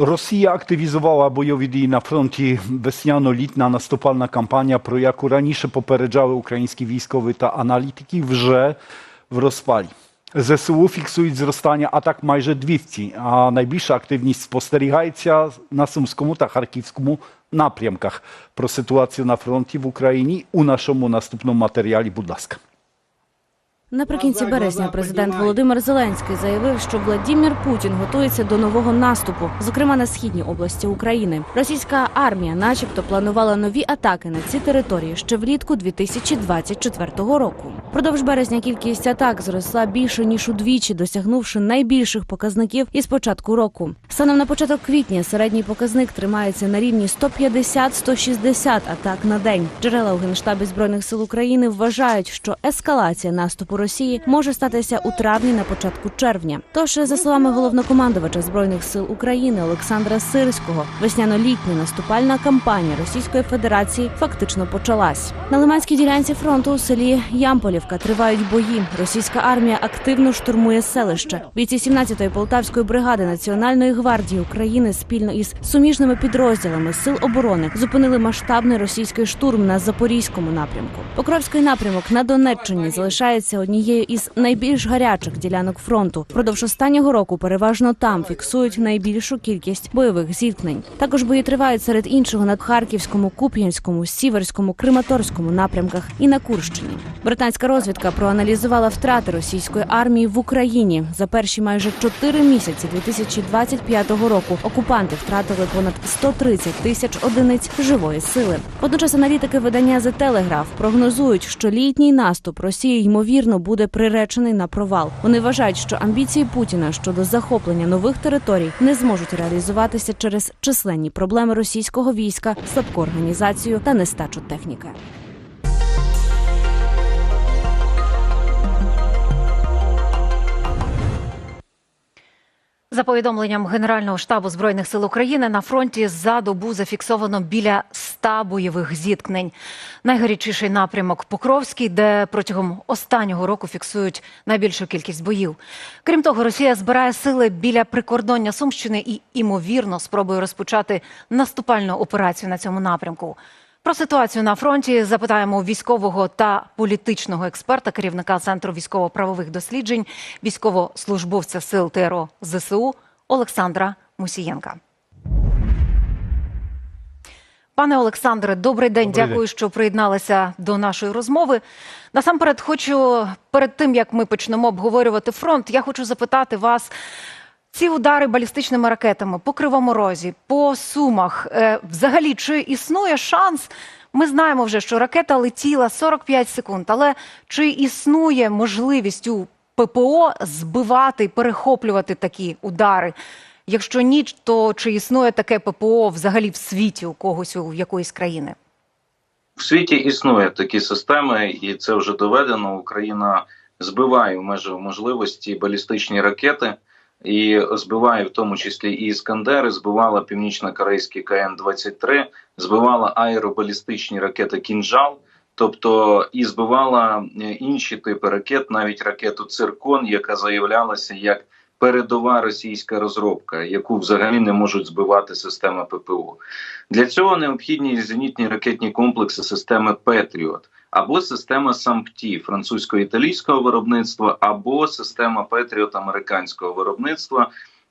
Росія активізувала бойові дії на фронті весняно-літня наступальна кампанія, про яку раніше попереджали українські військові та аналітики, вже в розпалі. ЗСУ фіксують зростання атак майже 200, а найбільша активність спостерігається на Сумському та Харківському напрямках. Про ситуацію на фронті в Україні у нашому наступному матеріалі, будь ласка. Наприкінці березня президент Володимир Зеленський заявив, що Владімір Путін готується до нового наступу, зокрема на східній області України. Російська армія, начебто, планувала нові атаки на ці території ще влітку 2024 року. Продовж березня кількість атак зросла більше ніж удвічі, досягнувши найбільших показників із початку року. Станом на початок квітня середній показник тримається на рівні 150-160 атак на день. Джерела у генштабі збройних сил України вважають, що ескалація наступу Росії може статися у травні на початку червня. Тож, за словами головнокомандувача збройних сил України Олександра Сирського, весняно-літня наступальна кампанія Російської Федерації фактично почалась. На Лиманській ділянці фронту у селі Ямполівка тривають бої. Російська армія активно штурмує селище. Бійці 17-ї полтавської бригади Національної гвардії України спільно із суміжними підрозділами сил оборони зупинили масштабний російський штурм на запорізькому напрямку. Покровський напрямок на Донеччині залишається однією із найбільш гарячих ділянок фронту. Продовж останнього року переважно там фіксують найбільшу кількість бойових зіткнень. Також бої тривають серед іншого на Харківському, Куп'янському, Сіверському, Криматорському напрямках і на Курщині. Британська розвідка проаналізувала втрати російської армії в Україні за перші майже чотири місяці 2025 року. Окупанти втратили понад 130 тисяч одиниць живої сили. Водночас аналітики видання The Telegraph прогнозують, що літній наступ Росії ймовірно буде приречений на провал. Вони вважають, що амбіції Путіна щодо захоплення нових територій не зможуть реалізуватися через численні проблеми російського війська, слабку організацію та нестачу техніки. За повідомленням Генерального штабу збройних сил України на фронті за добу зафіксовано біля 100 бойових зіткнень. Найгарячіший напрямок Покровський, де протягом останнього року фіксують найбільшу кількість боїв. Крім того, Росія збирає сили біля прикордоння Сумщини і імовірно спробує розпочати наступальну операцію на цьому напрямку. Про ситуацію на фронті запитаємо військового та політичного експерта, керівника центру військово-правових досліджень, військовослужбовця сил ТРО ЗСУ Олександра Мусієнка. Пане Олександре, добрий день. Добрий Дякую, що приєдналися до нашої розмови. Насамперед, хочу перед тим як ми почнемо обговорювати фронт, я хочу запитати вас. Ці удари балістичними ракетами по Кривому Розі, по Сумах, е, взагалі, чи існує шанс? Ми знаємо вже, що ракета летіла 45 секунд, але чи існує можливість у ППО збивати і перехоплювати такі удари? Якщо ні, то чи існує таке ППО взагалі в світі у когось у якоїсь країни? В світі існує такі системи, і це вже доведено. Україна збиває в межах можливості балістичні ракети і збиває в тому числі і іскандери, збивала північно-корейські КН-23, збивала аеробалістичні ракети Кінжал. Тобто і збивала е, інші типи ракет, навіть ракету Циркон, яка заявлялася як передова російська розробка, яку взагалі не можуть збивати системи ППО. Для цього необхідні зенітні ракетні комплекси системи Петріот або система САМПТІ французько-італійського виробництва, або система Петріот американського виробництва.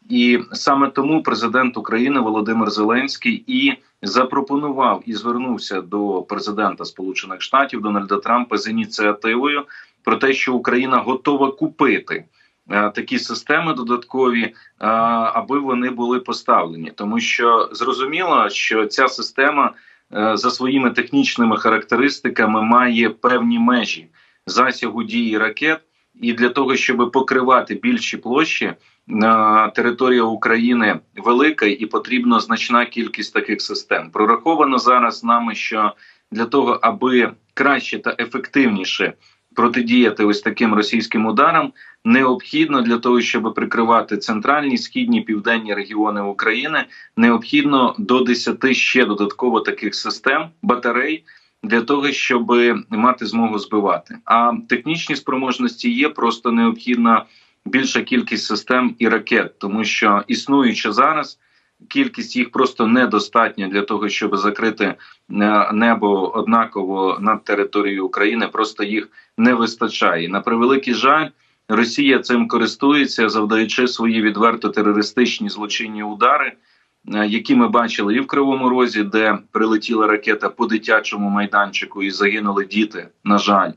І саме тому президент України Володимир Зеленський і запропонував і звернувся до президента Сполучених Штатів Дональда Трампа з ініціативою про те, що Україна готова купити е, такі системи додаткові, е, аби вони були поставлені, тому що зрозуміло, що ця система за своїми технічними характеристиками має певні межі засягу дії ракет, і для того, щоб покривати більші площі. На територія України велика і потрібна значна кількість таких систем. Прораховано зараз нами, що для того, аби краще та ефективніше протидіяти ось таким російським ударам, необхідно для того, щоб прикривати центральні, східні, південні регіони України, необхідно до 10 ще додатково таких систем батарей. Для того щоб мати змогу збивати, а технічні спроможності є просто необхідна більша кількість систем і ракет, тому що існуюча зараз кількість їх просто недостатня для того, щоб закрити е, небо однаково над територією України. Просто їх не вистачає. На превеликий жаль, Росія цим користується, завдаючи свої відверто терористичні злочинні удари, е, які ми бачили і в Кривому Розі, де прилетіла ракета по дитячому майданчику і загинули діти. На жаль,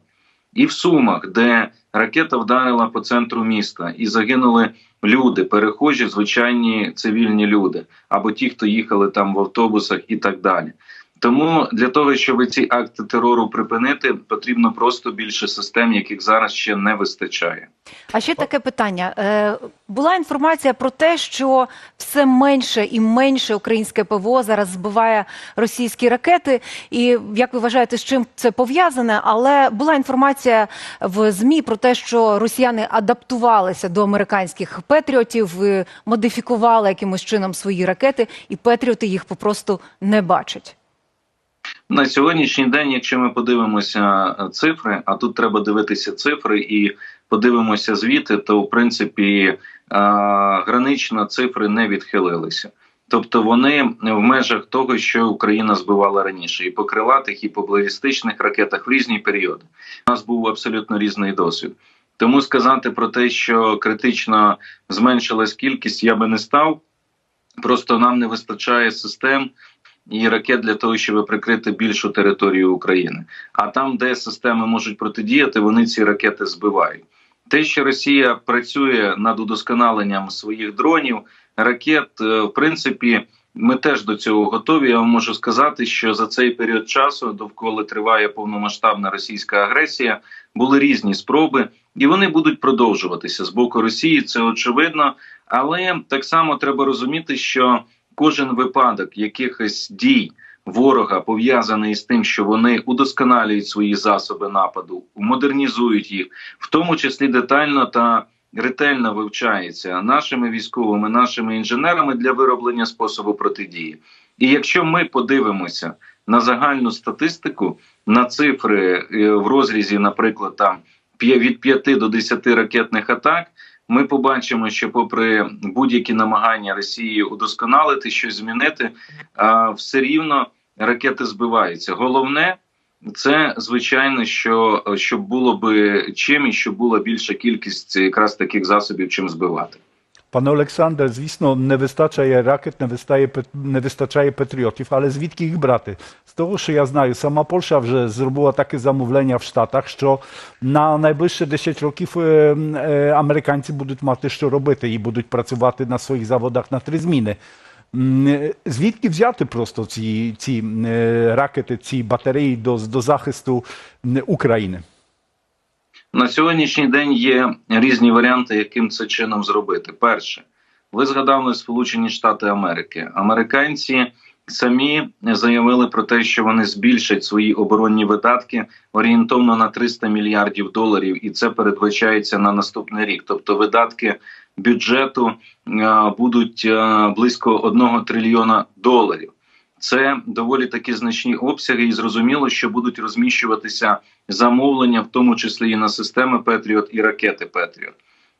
і в Сумах, де ракета вдарила по центру міста і загинули люди, перехожі, звичайні цивільні люди, або ті, хто їхали там в автобусах, і так далі. Тому для того, щоб ці акти терору припинити, потрібно просто більше систем, яких зараз ще не вистачає. А ще таке питання. Е, була інформація про те, що все менше і менше українське ПВО зараз збиває російські ракети. І як ви вважаєте, з чим це пов'язане? Але була інформація в ЗМІ про те, що росіяни адаптувалися до американських петріотів, е, модифікували якимось чином свої ракети, і петріоти їх попросту не бачать. На сьогоднішній день, якщо ми подивимося е, цифри, а тут треба дивитися цифри і подивимося звіти, то в принципі е, гранично цифри не відхилилися. Тобто вони в межах того, що Україна збивала раніше, і по крилатих, і по балістичних ракетах в різні періоди. У нас був абсолютно різний досвід. Тому сказати про те, що критично зменшилась кількість, я би не став. Просто нам не вистачає систем і ракет для того, щоб прикрити більшу територію України. А там, де системи можуть протидіяти, вони ці ракети збивають. Те, що Росія працює над удосконаленням своїх дронів, ракет, е, в принципі, ми теж до цього готові. Я вам можу сказати, що за цей період часу, довкола триває повномасштабна російська агресія, були різні спроби, і вони будуть продовжуватися з боку Росії. Це очевидно, але так само треба розуміти, що кожен випадок якихось дій ворога пов'язаний з тим, що вони удосконалюють свої засоби нападу, модернізують їх, в тому числі детально та ретельно вивчається нашими військовими, нашими інженерами для вироблення способу протидії. І якщо ми подивимося на загальну статистику, на цифри е, в розрізі, наприклад, там від 5 до 10 ракетних атак, ми побачимо, що, попри будь-які намагання Росії удосконалити щось змінити, все рівно ракети збиваються. Головне це звичайно, що щоб було би чим і щоб була більша кількість якраз таких засобів, чим збивати. Пане Олександре, звісно, не вистачає ракет, не вистачає, не вистачає патріотів, але звідки їх брати? З того, що я знаю, сама Польща вже зробила таке замовлення в Штатах, що на найближче 10 років американці будуть мати що робити і будуть працювати на своїх заводах на три зміни. Звідки взяти просто ці, ці ракети, ці батареї до, до захисту України? На сьогоднішній день є різні варіанти, яким це чином зробити. Перше, ви згадали Сполучені Штати Америки. Американці самі заявили про те, що вони збільшать свої оборонні видатки орієнтовно на 300 мільярдів доларів, і це передбачається на наступний рік. Тобто, видатки бюджету е, будуть е, близько 1 трильйона доларів. Це доволі такі значні обсяги, і зрозуміло, що будуть розміщуватися замовлення, в тому числі і на системи Петріот і ракети Петріот.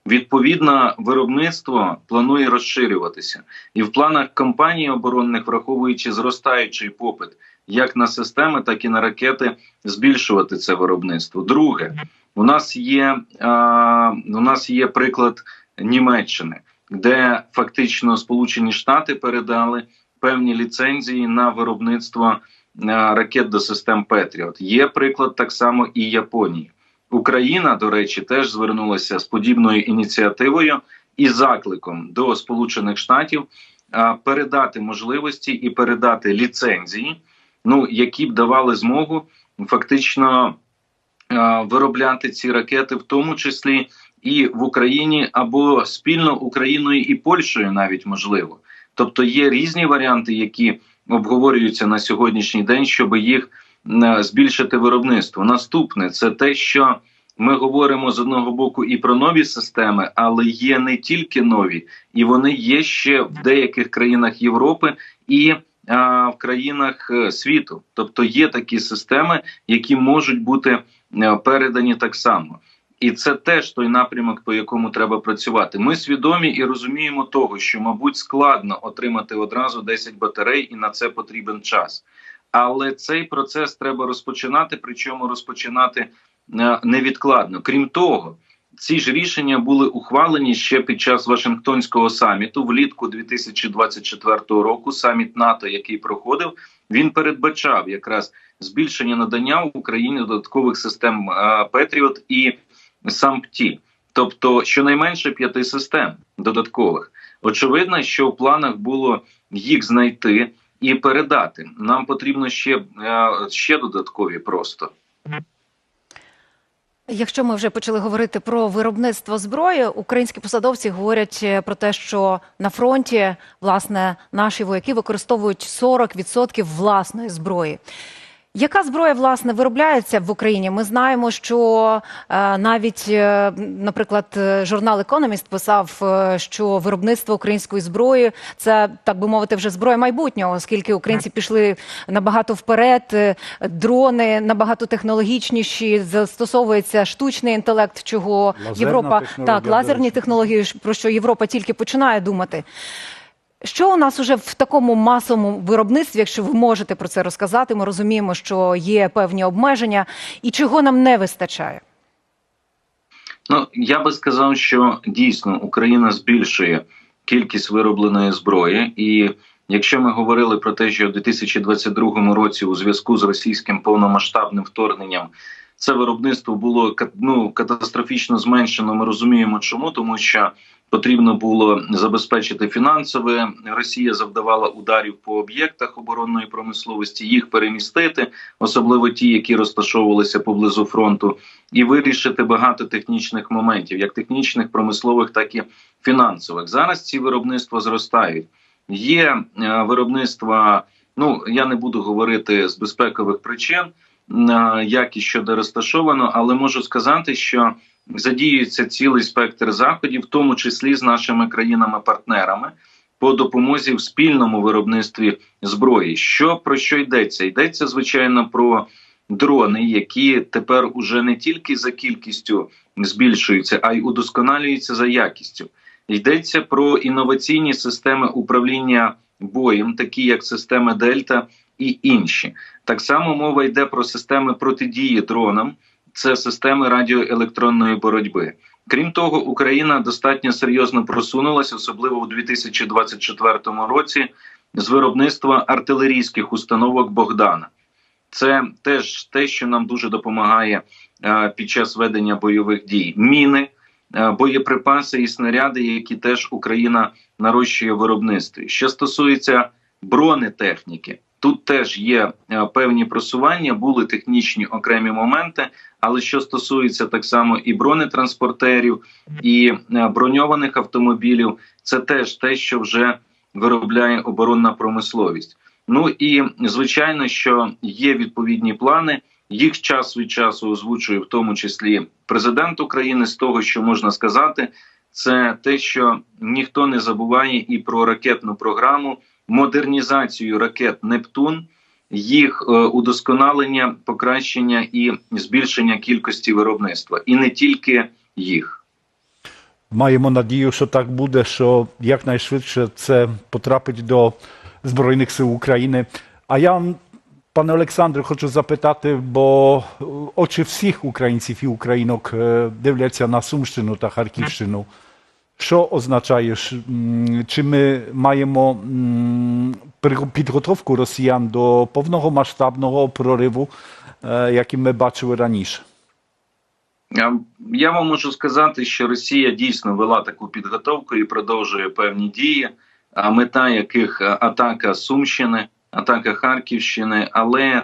Відповідно, виробництво планує розширюватися, і в планах компаній оборонних, враховуючи зростаючий попит як на системи, так і на ракети, збільшувати це виробництво. Друге, у нас є а, у нас є приклад Німеччини, де фактично Сполучені Штати передали певні ліцензії на виробництво е, ракет до систем Петріот. Є приклад так само і Японії. Україна, до речі, теж звернулася з подібною ініціативою і закликом до Сполучених Штатів е, передати можливості і передати ліцензії, ну які б давали змогу фактично е, виробляти ці ракети, в тому числі і в Україні або спільно Україною і Польщею, навіть можливо. Тобто є різні варіанти, які обговорюються на сьогоднішній день, щоб їх е, збільшити виробництво. Наступне це те, що ми говоримо з одного боку і про нові системи, але є не тільки нові, і вони є ще в деяких країнах Європи і а, в країнах е, світу. Тобто є такі системи, які можуть бути е, передані так само. І це теж той напрямок, по якому треба працювати. Ми свідомі і розуміємо того, що, мабуть, складно отримати одразу 10 батарей, і на це потрібен час. Але цей процес треба розпочинати, причому розпочинати е, невідкладно. Крім того, ці ж рішення були ухвалені ще під час Вашингтонського саміту влітку 2024 року. Саміт НАТО, який проходив, він передбачав якраз збільшення надання Україні додаткових систем е, Петріот і САМПТІ, тобто щонайменше п'яти систем додаткових. Очевидно, що в планах було їх знайти і передати. Нам потрібно ще, е, ще додаткові просто. Якщо ми вже почали говорити про виробництво зброї, українські посадовці говорять е, про те, що на фронті власне наші вояки використовують 40% власної зброї. Яка зброя власне виробляється в Україні? Ми знаємо, що е, навіть, е, наприклад, е, журнал Економіст писав, е, що виробництво української зброї це так би мовити, вже зброя майбутнього, оскільки українці пішли набагато вперед. е, Дрони набагато технологічніші, застосовується штучний інтелект, чого Лазерна Європа так лазерні технології, про що Європа тільки починає думати. Що у нас уже в такому масовому виробництві, якщо ви можете про це розказати, ми розуміємо, що є певні обмеження, і чого нам не вистачає? Ну я би сказав, що дійсно Україна збільшує кількість виробленої зброї, і якщо ми говорили про те, що у 2022 році у зв'язку з російським повномасштабним вторгненням це виробництво було ну, катастрофічно зменшено. Ми розуміємо, чому тому, що потрібно було забезпечити фінансове. Росія завдавала ударів по об'єктах оборонної промисловості, їх перемістити, особливо ті, які розташовувалися поблизу фронту, і вирішити багато технічних моментів, як технічних, промислових, так і фінансових. Зараз ці виробництва зростають. Є е, виробництва. Ну я не буду говорити з безпекових причин, е, як і що де розташовано, але можу сказати, що задіюється цілий спектр заходів, в тому числі з нашими країнами-партнерами, по допомозі в спільному виробництві зброї. Що про що йдеться? Йдеться звичайно про дрони, які тепер уже не тільки за кількістю збільшуються, а й удосконалюються за якістю. Йдеться про інноваційні системи управління боєм, такі як системи Дельта і інші. Так само мова йде про системи протидії дронам, це системи радіоелектронної боротьби. Крім того, Україна достатньо серйозно просунулася, особливо у 2024 році, з виробництва артилерійських установок Богдана. Це теж те, що нам дуже допомагає е, під час ведення бойових дій. Міни, е, боєприпаси і снаряди, які теж Україна нарощує виробництві. Що стосується бронетехніки, тут теж є е, певні просування, були технічні окремі моменти. Але що стосується так само і бронетранспортерів, і е, броньованих автомобілів, це теж те, що вже виробляє оборонна промисловість. Ну і звичайно, що є відповідні плани. Їх час від часу озвучує в тому числі президент України. З того, що можна сказати, це те, що ніхто не забуває і про ракетну програму, модернізацію ракет Нептун, їх е, удосконалення, покращення і збільшення кількості виробництва, і не тільки їх. Маємо надію, що так буде, що якнайшвидше це потрапить до Збройних сил України. А я, пане Олександре, хочу запитати, бо е, очі всіх українців і українок е, дивляться на Сумщину та Харківщину. Що означає, чи ми маємо підготовку росіян до повномасштабного прориву, е, який ми бачили раніше? Я вам можу сказати, що Росія дійсно вела таку підготовку і продовжує певні дії, а мета яких е, атака Сумщини, атака Харківщини, але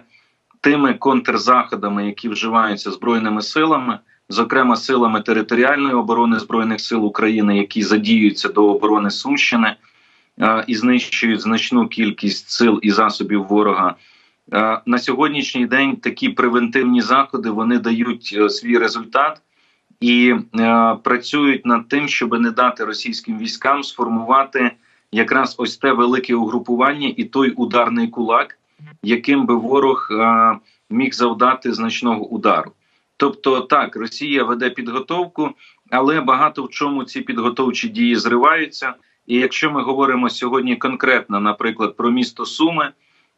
тими контрзаходами, які вживаються збройними силами, зокрема силами територіальної оборони збройних сил України, які задіюються до оборони Сумщини е, і знищують значну кількість сил і засобів ворога. Е, На сьогоднішній день такі превентивні заходи вони дають е, свій результат і працюють над тим, щоб не дати російським військам сформувати якраз ось те велике угрупування і той ударний кулак, яким би ворог міг завдати значного удару. Тобто, так, Росія веде підготовку, але багато в чому ці підготовчі дії зриваються. І якщо ми говоримо сьогодні конкретно, наприклад, про місто Суми,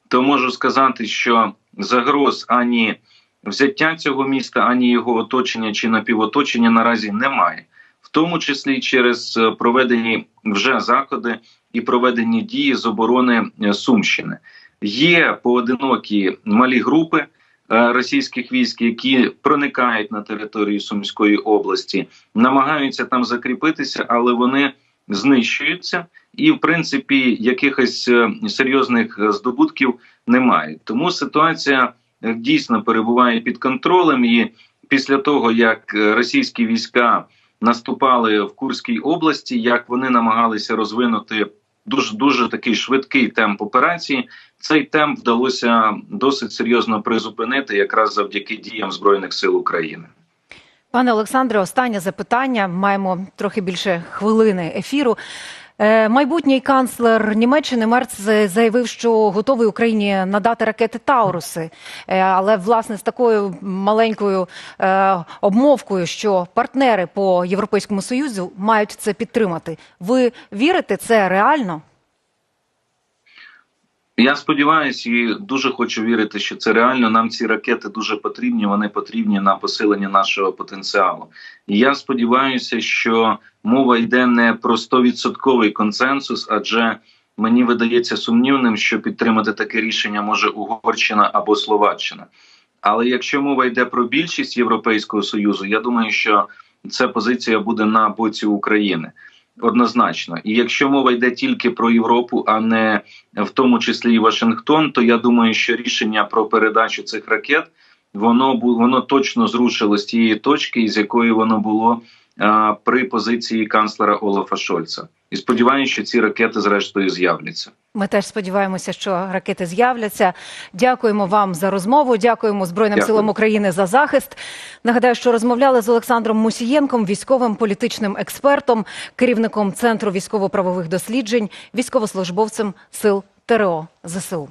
то можу сказати, що загроз ані взяття цього міста, ані його оточення чи напівоточення наразі немає, в тому числі через е, проведені вже заходи і проведені дії з оборони е, Сумщини. Є поодинокі малі групи російських військ, які проникають на територію Сумської області, намагаються там закріпитися, але вони знищуються, і в принципі якихось е, серйозних е, здобутків немає. Тому ситуація е, дійсно перебуває під контролем. І після того як е, російські війська наступали в Курській області, як вони намагалися розвинути дуже дуже такий швидкий темп операції, цей темп вдалося досить серйозно призупинити, якраз завдяки діям збройних сил України. Пане Олександре, останнє запитання. Маємо трохи більше хвилини ефіру. Е, Майбутній канцлер Німеччини Мерц заявив, що готовий Україні надати ракети Тауруси, Е, але власне з такою маленькою е, обмовкою, що партнери по Європейському Союзу мають це підтримати. Ви вірите, це реально? Я сподіваюся і дуже хочу вірити, що це реально. Нам ці ракети дуже потрібні. Вони потрібні на посилення нашого потенціалу. І я сподіваюся, що мова йде не про 100% консенсус, адже мені видається сумнівним, що підтримати таке рішення може Угорщина або Словаччина. Але якщо мова йде про більшість Європейського союзу, я думаю, що ця позиція буде на боці України. Однозначно, і якщо мова йде тільки про Європу, а не в тому числі і Вашингтон, то я думаю, що рішення про передачу цих ракет воно воно точно зрушило з тієї точки, з якої воно було при позиції канцлера Олафа Шольца. І сподіваюся, що ці ракети зрештою з'являться. Ми теж сподіваємося, що ракети з'являться. Дякуємо вам за розмову. Дякуємо Збройним Дякую. силам України за захист. Нагадаю, що розмовляли з Олександром Мусієнком, військовим політичним експертом, керівником центру військово-правових досліджень, військовослужбовцем сил ТРО ЗСУ.